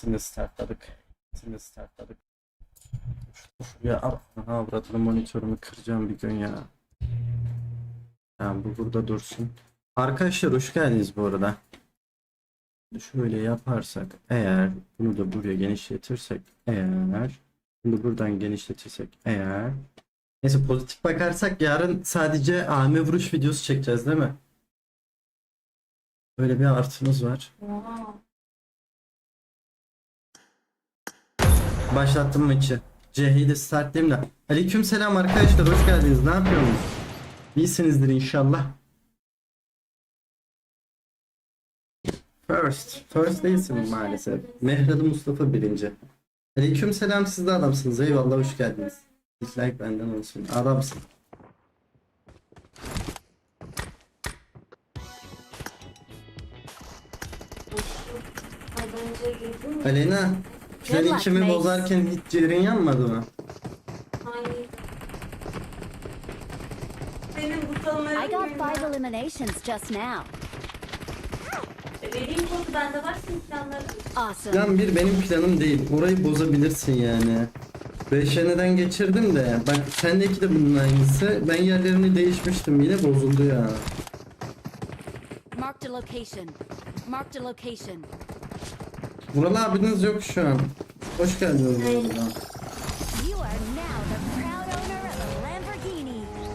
Şimdi startladık. Şimdi startladık. Şuraya. Aha burada monitörümü kıracağım bir gün ya. Tamam bu burada dursun. Arkadaşlar hoş geldiniz bu arada. Şöyle yaparsak eğer bunu da buraya genişletirsek eğer bunu buradan genişletirsek eğer Neyse pozitif bakarsak yarın sadece AM vuruş videosu çekeceğiz değil mi? Böyle bir artımız var. Oha. Başlattım maçı. C'yi de startlayayım da. Aleyküm selam arkadaşlar hoş geldiniz. Ne yapıyorsunuz? İyisinizdir inşallah. First. First değilsin maalesef. Mehralı Mustafa birinci. Aleyküm selam siz de adamsınız. Eyvallah hoş geldiniz. Dislike benden olsun. Adamsın. Aleyna. Good luck, içimi mate. bozarken hiç ciğerin yanmadı mı? Hayır. Benim butonlarım I got five eliminations just now. Vereyim kodu bende var senin planların. Awesome. Plan bir benim planım değil. Orayı bozabilirsin yani. Beşeneden geçirdim de. Bak sendeki de bunun aynısı. Ben yerlerini değişmiştim yine bozuldu ya. Marked a location. Marked a location. Vural abiniz yok şu an. Hoş geldiniz Lamborghini.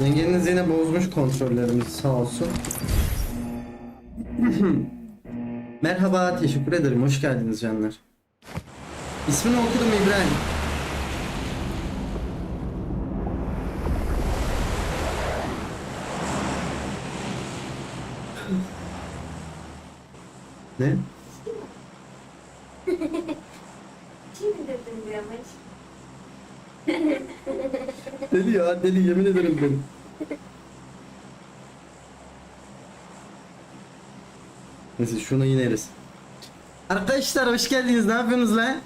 Yengeniz yine bozmuş kontrollerimizi sağ olsun. Merhaba, teşekkür ederim. Hoş geldiniz canlar. İsmini okudum İbrahim. ne? Şimdi dedim bu yamaç. Deli ya, deli yemin ederim deli. Neyse şunu ineriz. Arkadaşlar hoş geldiniz. Ne yapıyorsunuz lan?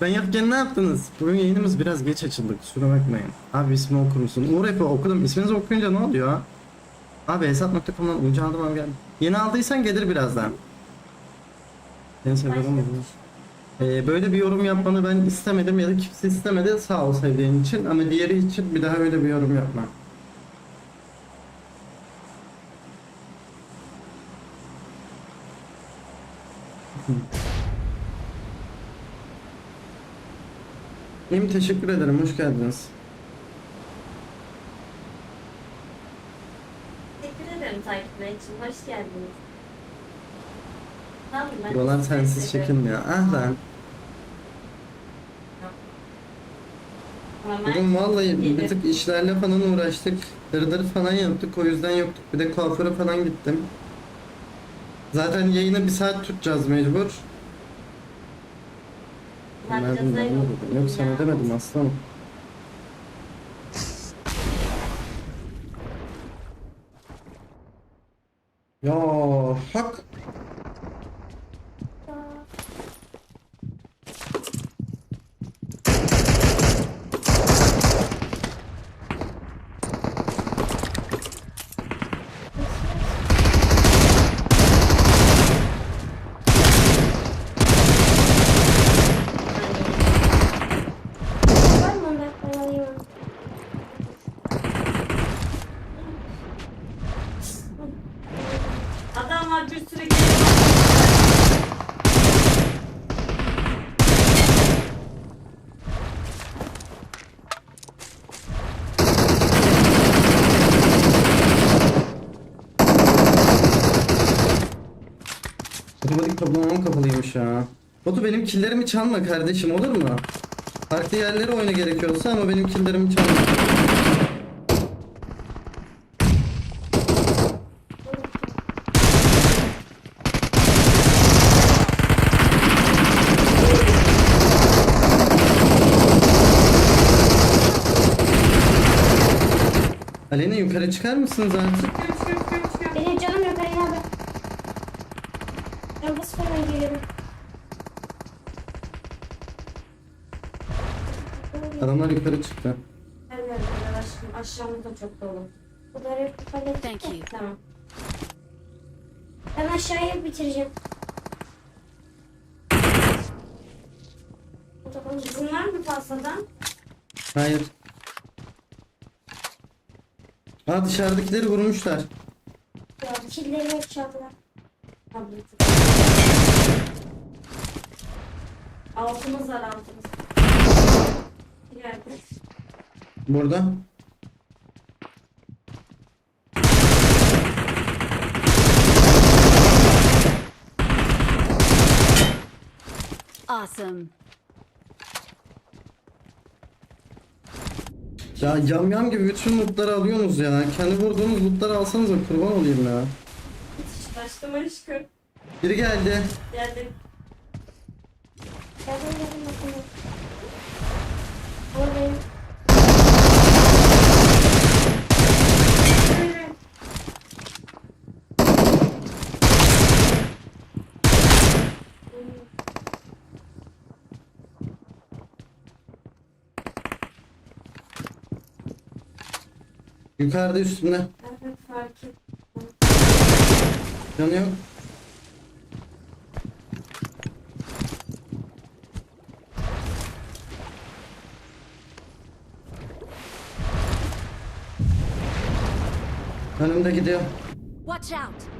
Ben yokken ne yaptınız? Bugün yayınımız biraz geç açıldı. Kusura bakmayın. Abi ismi okur musun? Uğur Efe okudum. İsminizi okuyunca ne oluyor? Abi hesap.com'dan unca aldım abi geldim. Yeni aldıysan gelir birazdan. En seviyorum bunu. Ee, böyle bir yorum yapmanı ben istemedim ya da kimse istemedi. Sağ ol sevdiğin için ama diğeri için bir daha öyle bir yorum yapma. İyiyim teşekkür ederim. Hoş geldiniz. Teşekkür ederim takipler için. Hoş geldiniz. Ne yapayım ben? Buralar sensiz seviyorum. çekilmiyor. Ah lan. Bugün vallahi bir tık işlerle falan uğraştık. Dırdır falan yaptık. O yüzden yoktuk. Bir de kuaföre falan gittim. Zaten yayını bir saat tutacağız mecbur. Ne Ömer'den yapacağız bana öyle? mı dedin? Yok sana demedim aslanım. Ya hak. Var mı onda? Ben alayım onu. Adam var bir sürü geliyor. Otomatik toplamam kapalıymış ya. Benim killerimi çalma kardeşim olur mu? Farklı yerlere oyna gerekiyorsa ama benim killerimi çalma. Alena yukarı çıkar mısınız artık? Çıkıyorum çıkıyorum. Yukarı çıktı. Aşağımız da çok dolu. Bunları. Thank you. Tamam. Ben aşağıya bitireceğim. Bunlar mı fazladan? Hayır. Aa dışarıdakileri vurmuşlar. Ya killeri hep çaldılar. Altımız var altımız. İleride. Burada. Awesome. Ya yam yam gibi bütün lootları alıyorsunuz ya. Kendi vurduğunuz lootları alsanız da kurban olayım ya. Başlama aşkım. Biri geldi. Geldim. Geldim geldim Yukarıda üstünde. Evet fark et. Yanıyor. Önümde gidiyor. Watch out.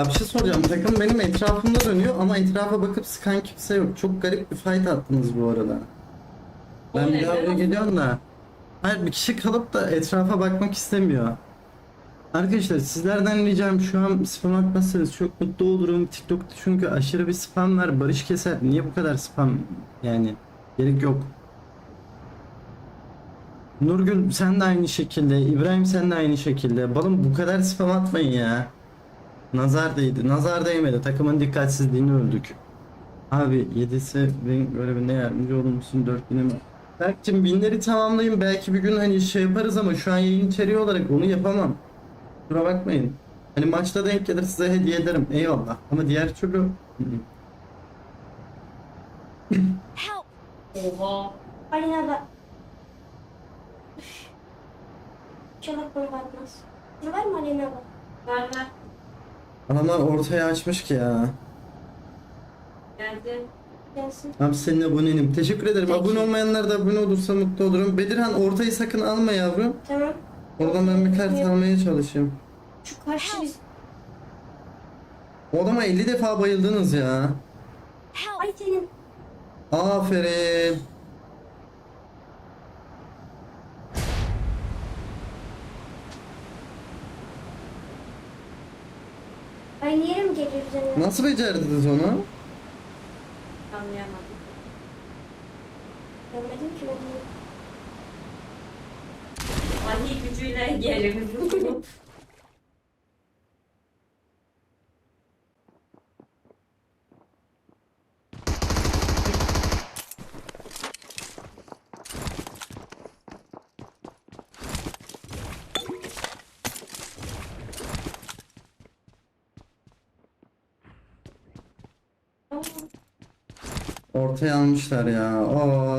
Ya bir şey soracağım. Takım benim etrafımda dönüyor ama etrafa bakıp sıkan kimse yok. Çok garip bir fight attınız bu arada. Ben bir daha mi? buraya geliyorum da. Hayır bir kişi kalıp da etrafa bakmak istemiyor. Arkadaşlar sizlerden ricam şu an spam atmazsanız çok mutlu olurum. TikTok'ta çünkü aşırı bir spam var. Barış keser. Niye bu kadar spam? Yani gerek yok. Nurgül sen de aynı şekilde. İbrahim sen de aynı şekilde. Balım bu kadar spam atmayın ya. Nazar değdi. Nazar değmedi. Takımın dikkatsizliğini öldük. Abi 7'si benim görevinde yardımcı olur musun? 4000'im. Berk'cim binleri tamamlayın. Belki bir gün hani şey yaparız ama şu an yayın içeriği olarak onu yapamam. Kusura bakmayın. Hani maçta denk gelir size hediye ederim. Eyvallah. Ama diğer türlü... Oha. Alina da. Üf. Çabuk atmaz. Ne var mı Alina da? Ver ver. Adamlar ortaya açmış ki ya. Geldi. Gelsin. Abi senin abonenim. Teşekkür ederim. Peki. Abone olmayanlar da abone olursa mutlu olurum. Bedirhan ortayı sakın alma yavrum. Tamam. Oradan ben bir kart almaya çalışayım. Şu karşı biz. O adama 50 defa bayıldınız ya. Ay senin. Aferin. Aynı yere mi geliyor üzerine? Nasıl becerdiniz onu? Anlayamadım. Görmedim ki ben bunu. Vahiy gücüyle yerimizi bulup. Aa, Ortaya almışlar ya. Oo.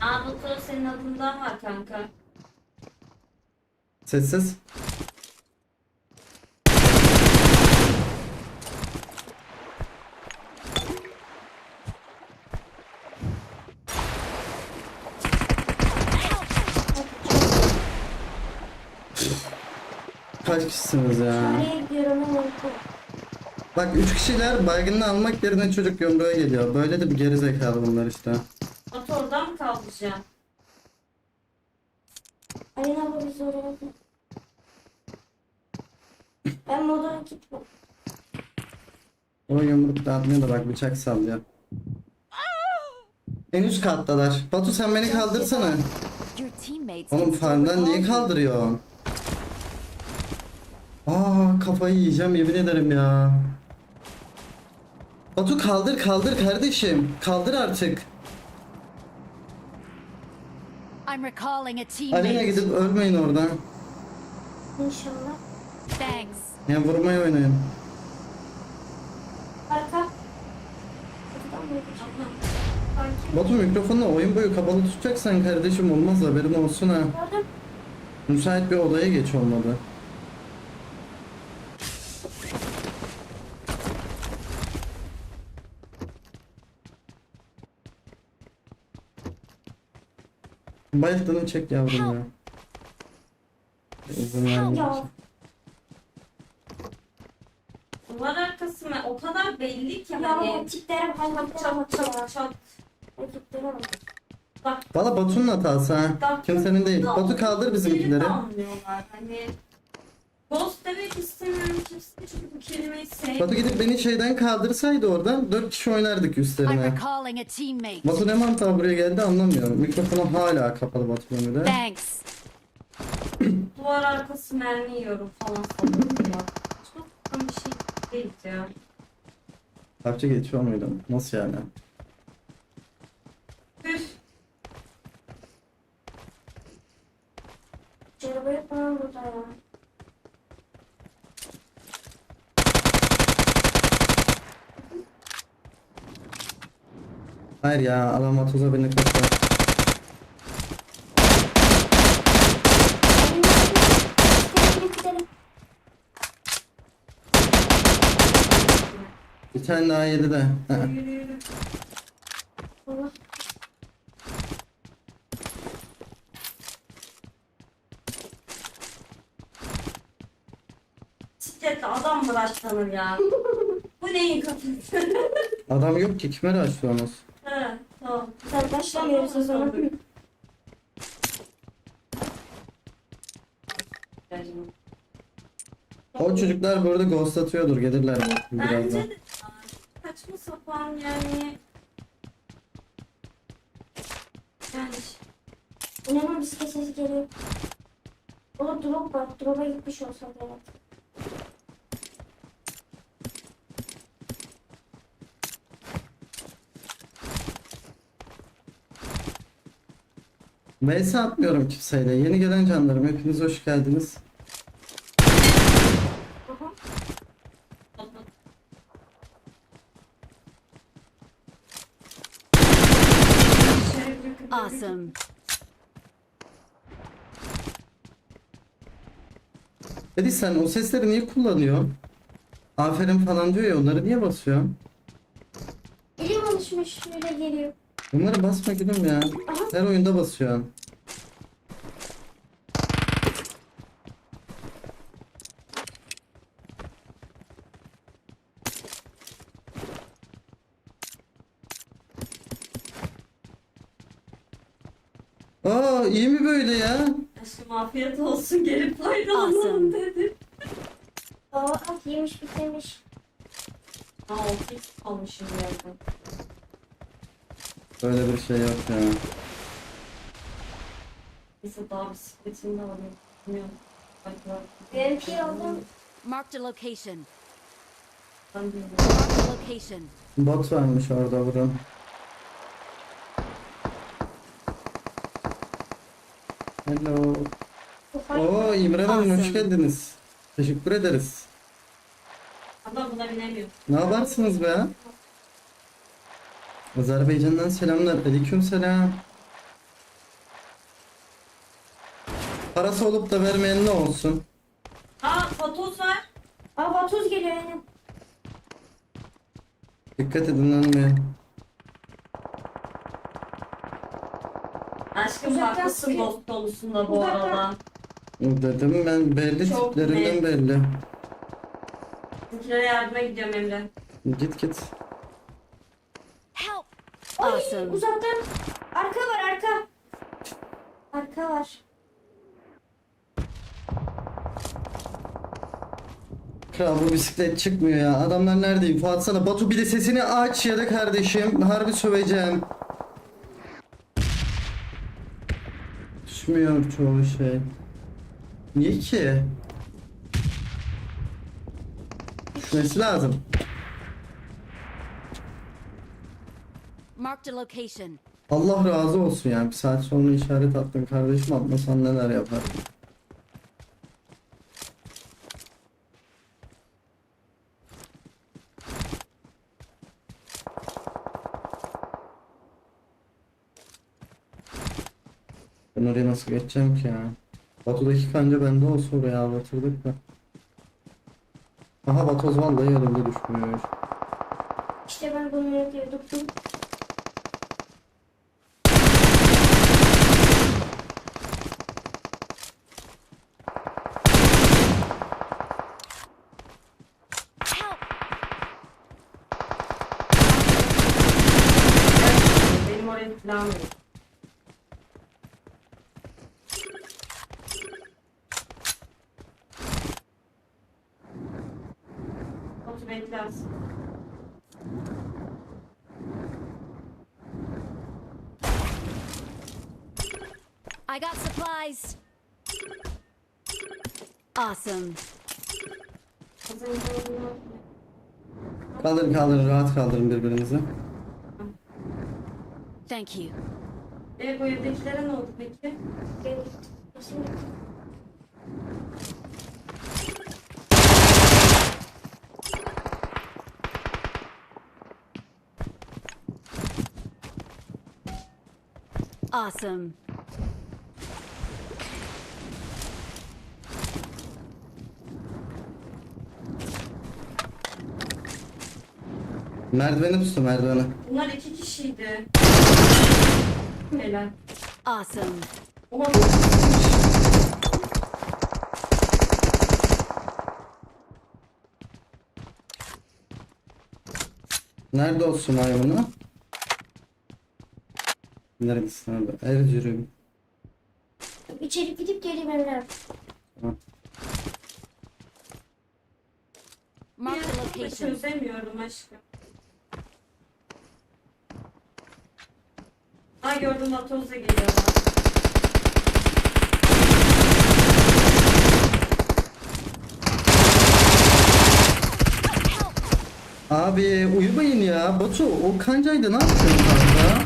Aa bu tur senin adından var kanka. Sessiz. Kaç kişisiniz ya? Nereye gidiyorum ama unuttum. Bak 3 kişiler baygınını almak yerine çocuk yumruğa geliyor. Böyle de bir geri zekalı bunlar işte. At oradan mı kaldıracağım? Alina abla bizi oraya bakın. Ben moda gitmem. O yumruk dağıtmıyor da bak bıçak sallıyor. En üst kattalar. Batu sen beni kaldırsana. Your teammates Oğlum farmdan niye you. Aa kafayı yiyeceğim yemin ederim ya. Batu kaldır kaldır kardeşim. Kaldır artık. I'm recalling a Alena teammate. gidip ölmeyin oradan. İnşallah. Thanks. Ya vurmayı oynayın. Arka. Kapıdan mı yapacağım? Sanki. Batu mikrofonla oyun boyu kapalı tutacaksan kardeşim olmaz haberin olsun ha. Gördüm. Müsait bir odaya geç olmadı. Bayıldığını çek yavrum ya. İzin vermeyeceğim. Duvar arkası mı? O kadar belli ki Ya hani. bu tiplere bak. Çat çat çat çat. Tiplere bak. Bak. Valla Batu'nun hatası ha. bak- Kimsenin değil. bak- Batu kaldır Geri bizimkileri. kalmıyorlar. Hani Ghost demek istemiyorum kimse kelimeyi sevmiyorum. Batu gidip beni şeyden kaldırsaydı oradan 4 kişi oynardık I'm üstlerine. recalling a teammate. Batu ne mantığa buraya geldi anlamıyorum. Mikrofonu hala kapalı Batu'nun de. Thanks. Duvar arkası mermi yiyorum falan sanırım ya. Çok tam bir şey değil ya. Parça geçiyor muydu? Nasıl yani? Üf. Şu arabayı falan burada ya. Hayır ya adam Atoza beni kaçtı. Bir tane daha yedi de. Hı. Yürü yürü. Allah. Bisikletle adam bıraklanır ya. Bu neyin kafası? Adam yok ki kime açıyorsunuz? Sen başlamıyoruz o zaman. O çocuklar burada ghost atıyordur gelirler Bence birazdan. de saçma sapan yani. Yani İnanın bisiklet sesi geliyor. O drop var. Drop'a gitmiş olsa gerek. Vs atmıyorum kimseyle. Yeni gelen canlarım hepiniz hoş geldiniz. Aha. Awesome. Dedi sen o sesleri niye kullanıyorsun? Aferin falan diyor ya onları niye basıyor? Elim alışmış öyle geliyor. Bunları basma gülüm ya. Her oyunda basıyor. Aa iyi mi böyle ya? Aşkım afiyet olsun gelip faydalanalım Awesome. dedi. Aa ah yemiş bitirmiş. Aa 6x almışım yerden. Böyle bir şey yok ya. Neyse daha bisikletini de alayım. Bilmiyorum. Benimki aldım. Marked a location. Ben bilmiyorum. Marked a location. Bot varmış orada vurun. Hello. Oo İmran Hanım hoş geldiniz. Teşekkür ederiz. Adam buna binemiyor. Ne yaparsınız be? Azerbaycan'dan selamlar. Aleyküm selam. Parası olup da vermeyen ne olsun? Aa fotoz var. Aa vatoz geliyor yani. Dikkat edin ölmeyin. Aşkım Uzaktan haklısın dost konusunda bu Uzaktan. arada. Dedim ben belli Çok tiplerinden net. belli. Bizimkilere yardıma gidiyorum Emre. Git git. Help. Ay Awesome. uzaktan. Arka var arka. Arka var. Kral bu bisiklet çıkmıyor ya. Adamlar neredeyim? Fuat sana Batu bir de sesini aç ya da kardeşim. Harbi söveceğim. Düşmüyor çoğu şey. Niye ki? Düşmesi lazım. Marked a location. Allah razı olsun yani. Bir saat sonra işaret attın kardeşim atmasan neler yapar. Ben oraya nasıl geçeceğim ki ya? Batu'daki kanca bende olsa oraya anlatırdık da. Aha Batoz vallahi yanımda düşmüyor. İşte ben bunu yapıyordum. Help! Benim oraya falan yok. Otur beklersin. I got supplies. Awesome. Kaldırın kaldırın rahat kaldırın birbirinizi. Thank you. E bu evdekilere ne oldu peki? Awesome. Merdiveni tutun merdiveni. Bunlar iki kişiydi. Helal. Awesome. Nerede olsun hayvanı? Neredesin abi? Erzurum. içeri gidip geleyim Emre. Marked a bir location. çözemiyorum aşkım. Ay gördüm Vatoz da geliyor. Abi uyumayın ya. Batu o kancaydı ne yapıyorsun kanka?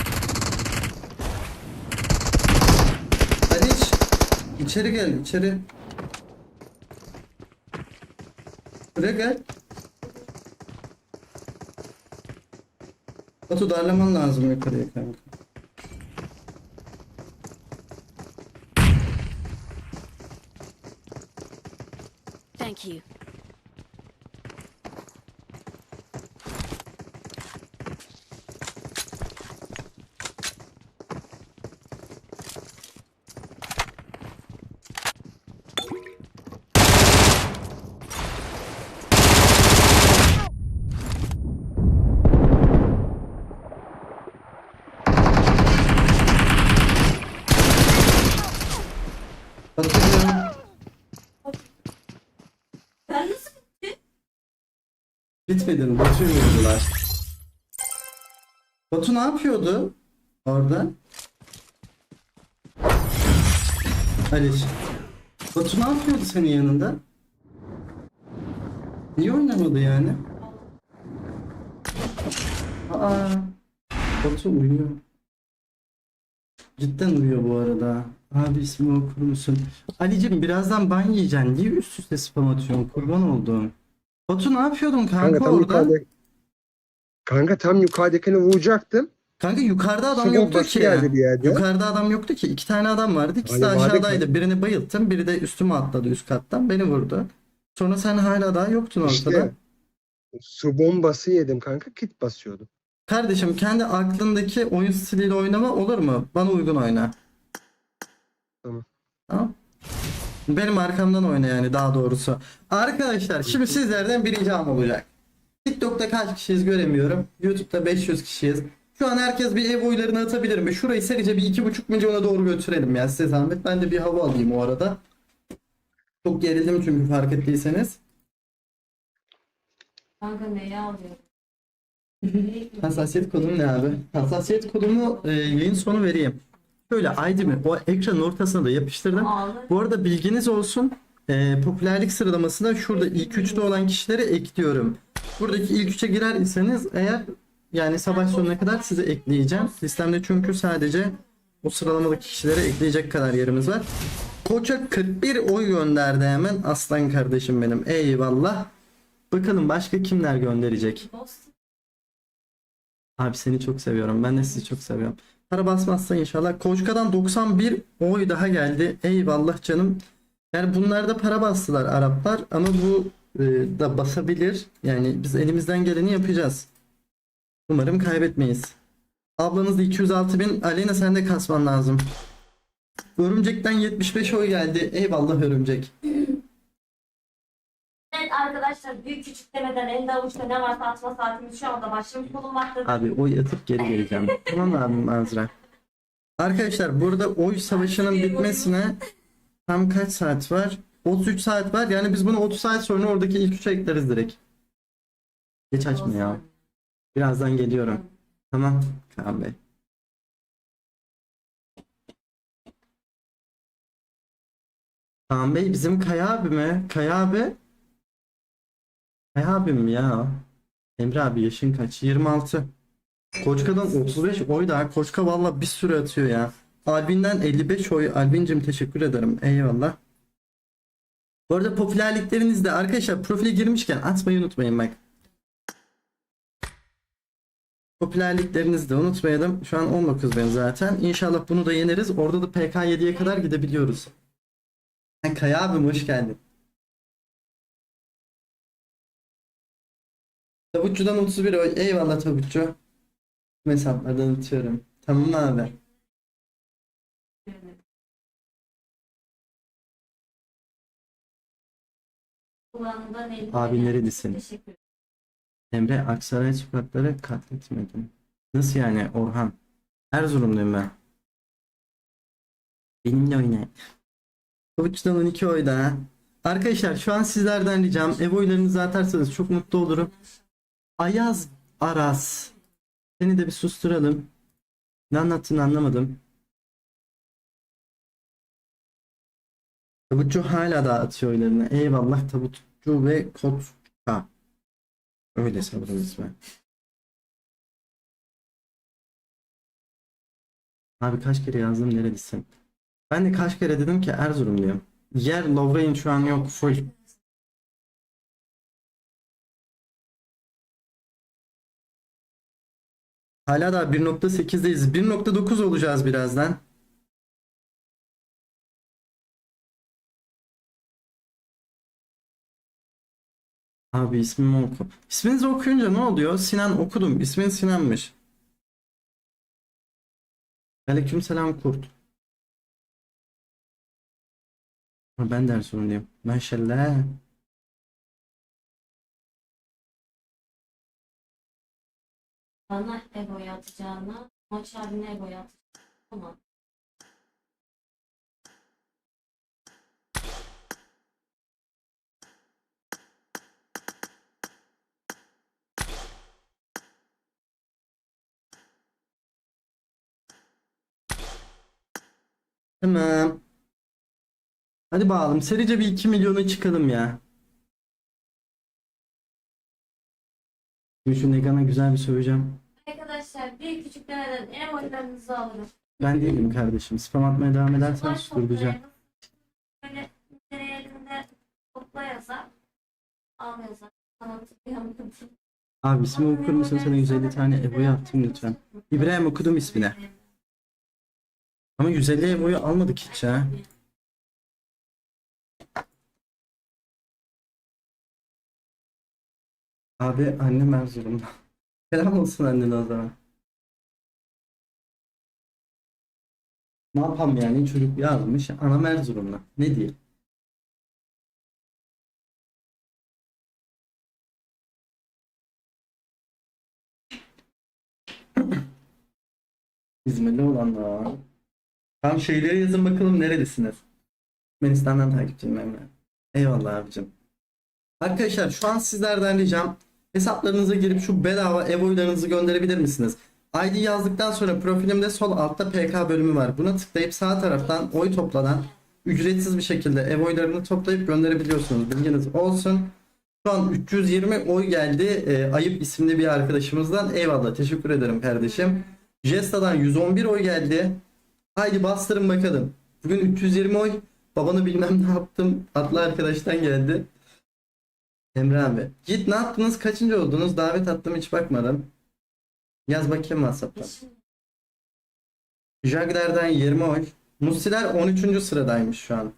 Hadi iç. İçeri gel içeri. Buraya gel. Batu darlaman lazım yukarıya kanka. Thank you. Bitmedin Batu'yu vurdular. Batu ne yapıyordu orada? Aliş. Batu ne yapıyordu senin yanında? Niye oynamadı yani? Aa. Batu uyuyor. Cidden uyuyor bu arada. Abi ismi okur musun? Ali'cim birazdan ban yiyeceksin. Niye üst üste spam atıyorsun? Kurban olduğum. Batu ne yapıyordun kanka, Kanka tam orada? yukarıda. Kanka tam yukarıdakini vuracaktım. Kanka yukarıda adam Su yoktu ki. geldi bir yerde. Yukarıda adam yoktu ki. İki tane adam vardı. İkisi de Hani vardı aşağıdaydı. Birini bayılttım. Biri de üstüme atladı üst kattan. Beni vurdu. Sonra sen hala daha yoktun ortada. İşte su bombası yedim kanka kit basıyordum. Kardeşim kendi aklındaki oyun stiliyle oynama olur mu? Bana uygun oyna. Tamam. Tamam. Benim arkamdan oyna yani daha doğrusu. Arkadaşlar şimdi sizlerden bir ricam olacak. TikTok'ta kaç kişiyiz göremiyorum. YouTube'da 500 kişiyiz. Şu an herkes bir ev oylarını atabilir mi? Şurayı serice bir 2,5 milyona doğru götürelim ya size zahmet. Ben de bir hava alayım o arada. Çok gerildim çünkü fark ettiyseniz. Kanka neyi alıyorum? Hassasiyet kodum ne abi? Hassasiyet kodumu e, yayın sonu vereyim. Şöyle ID'mi o ekranın ortasına da yapıştırdım. Bu arada bilginiz olsun. E, popülerlik sıralamasına şurada ilk üçte olan kişileri ekliyorum. Buradaki ilk üçe girer iseniz eğer yani sabah sonuna kadar sizi ekleyeceğim. Sistemde çünkü sadece o sıralamadaki kişileri ekleyecek kadar yerimiz var. Koça 41 oy gönderdi hemen aslan kardeşim benim. Eyvallah. Bakalım başka kimler gönderecek? Abi seni çok seviyorum. Ben de sizi çok seviyorum. Para basmazsa inşallah. Koçka'dan 91 oy daha geldi. Eyvallah canım. Yani bunlarda para bastılar Araplar ama bu e, da basabilir. Yani biz elimizden geleni yapacağız. Umarım kaybetmeyiz. Ablanız da 206 bin. Aleyna sen de kasman lazım. Örümcek'ten 75 oy geldi. Eyvallah Örümcek. Evet arkadaşlar büyük küçük demeden elde avuçta ne varsa atma saatimiz şu anda başlamış bulunmaktadır. Abi oy atıp geri geleceğim. tamam abim Azra. Arkadaşlar burada oy savaşının bitmesine tam kaç saat var? 33 saat var. Yani biz bunu 30 saat sonra oradaki ilk üçe ekleriz direkt. Geç açma ya. Birazdan geliyorum. Tamam Kaan Bey. Kaan Bey bizim Kaya abi mi? Kaya abi. Kaya abim ya. Emre abi yaşın kaç? 26. Koçka'dan 35 oy daha. Koçka valla bir sürü atıyor ya. Albin'den 55 oy. Albin'cim teşekkür ederim. Eyvallah. Bu arada popülerliklerinizde arkadaşlar profile girmişken atmayı unutmayın bak. Popülerliklerinizi de unutmayalım. Şu an 19 ben zaten. İnşallah bunu da yeneriz. Orada da PK7'ye kadar gidebiliyoruz. Kaya abim hoş geldin. Tavukçudan 31 oy. Eyvallah tavukçu. Tüm hesaplardan atıyorum. Tamam abi? Kulağından Abi? Teşekkür ederim. Emre Aksaray sokakları katletmedim. Nasıl yani Orhan? Erzurumluyum ben. Benimle oyna. Tavukçudan 12 oy daha. Arkadaşlar şu an sizlerden ricam ev oylarınızı atarsanız çok mutlu olurum. Ayaz Aras. Seni de bir susturalım. Ne anlattığını anlamadım. Tabutçu hala da atıyor oylarını. Eyvallah Tabutçu ve Kotka. Öyle sanırım ismi. Abi kaç kere yazdım nerelisin? Ben de kaç kere dedim ki Erzurumluyum. Yer Lovrain şu an yok full. Hala da 1.8'deyiz. 1.9 olacağız birazdan. Abi ismimi oku. İsminizi okuyunca ne oluyor? Sinan okudum. İsmin Sinan'mış. Aleykümselam kurt. Ben de Erzurumluyum. Maşallah. Bana Ego'yu atacağına Maç abine Ego'yu atacağına. Tamam. Tamam. Hadi bakalım. Serice bir 2 milyona çıkalım ya. Şimdi şu Negan'a güzel bir söveceğim. Arkadaşlar büyük küçük demeden en oylarınızı alırım. Ben değilim kardeşim. Spam atmaya devam edersen Baş toplayalım. Böyle nereye topla yazar. Al yazar. Abi ismi okur musun? Sana 150 tane Evo'yu attım lütfen. İbrahim okudum ismini. Ama 150 Evo'yu almadık hiç ha. Abi annem Erzurum'da. Selam olsun annene o zaman. Ne yapalım yani çocuk yazmış anam Erzurum'da. Ne diyeyim? İzmirli olanlar. Tam şeyleri yazın bakalım nerelisiniz? Türkmenistan'dan takipçiyim Emre. Eyvallah abicim. Arkadaşlar şu an sizlerden ricam hesaplarınıza girip şu bedava ev oylarınızı gönderebilir misiniz? ID yazdıktan sonra profilimde sol altta PK bölümü var. Buna tıklayıp sağ taraftan oy toplanan ücretsiz bir şekilde ev oylarını toplayıp gönderebiliyorsunuz. Bilginiz olsun. Şu an 320 oy geldi. Ee, Ayıp isimli bir arkadaşımızdan. Eyvallah. Teşekkür ederim kardeşim. Jesta'dan 111 oy geldi. Haydi bastırın bakalım. Bugün 320 oy. Babanı bilmem ne yaptım. Adlı arkadaştan geldi. Emre abi. Git ne yaptınız? Kaçıncı oldunuz? Davet attım hiç bakmadım. Yaz bakayım WhatsApp'tan. Eşim. Jagler'den 20 oy. Musiler 13. sıradaymış şu an.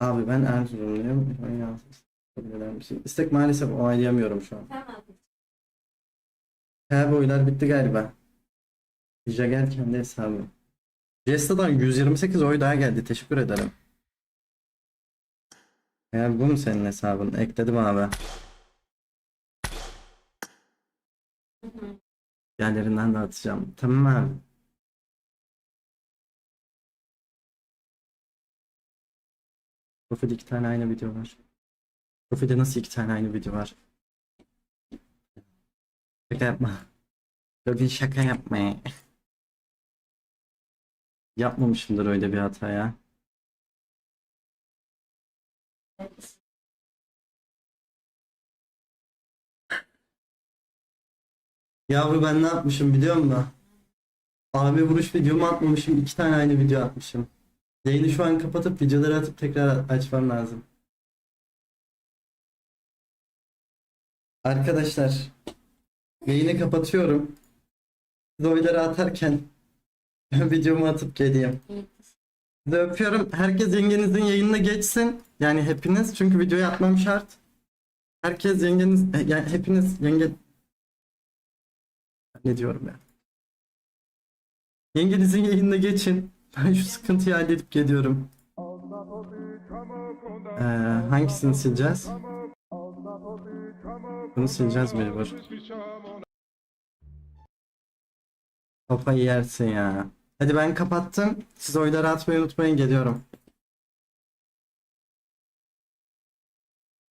Abi ben Erzurumluyum. İstek maalesef onaylayamıyorum şu an. Tamam. Her oylar bitti galiba. Jagger kendi hesabı. Jesta'dan 128 oy daha geldi. Teşekkür ederim. Eğer bu mu senin hesabın? Ekledim abi. Yerlerinden de atacağım. Tamam abi. İki tane aynı video var. Profilde nasıl iki tane aynı video var? Şaka yapma. Profil şaka yapma. Yapmamışımdır öyle bir hata ya. Yavru ben ne yapmışım biliyor musun? Abi vuruş videomu atmamışım. iki tane aynı video atmışım. Yayını şu an kapatıp videoları atıp tekrar açmam lazım. Arkadaşlar yayını kapatıyorum. Siz oyları atarken videomu atıp geleyim. Sizi öpüyorum. Herkes yengenizin yayınına geçsin. Yani hepiniz. Çünkü videoyu atmam şart. Herkes yengeniz, e, yani hepiniz yenge... Ne diyorum ya? Yengenizin yayınına geçin. Ben şu sıkıntıyı halledip geliyorum. Ee, hangisini sileceğiz? Bunu sileceğiz mecbur. Kafayı yersin ya. Hadi ben kapattım. Siz oyları atmayı unutmayın geliyorum.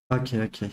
Okey okey.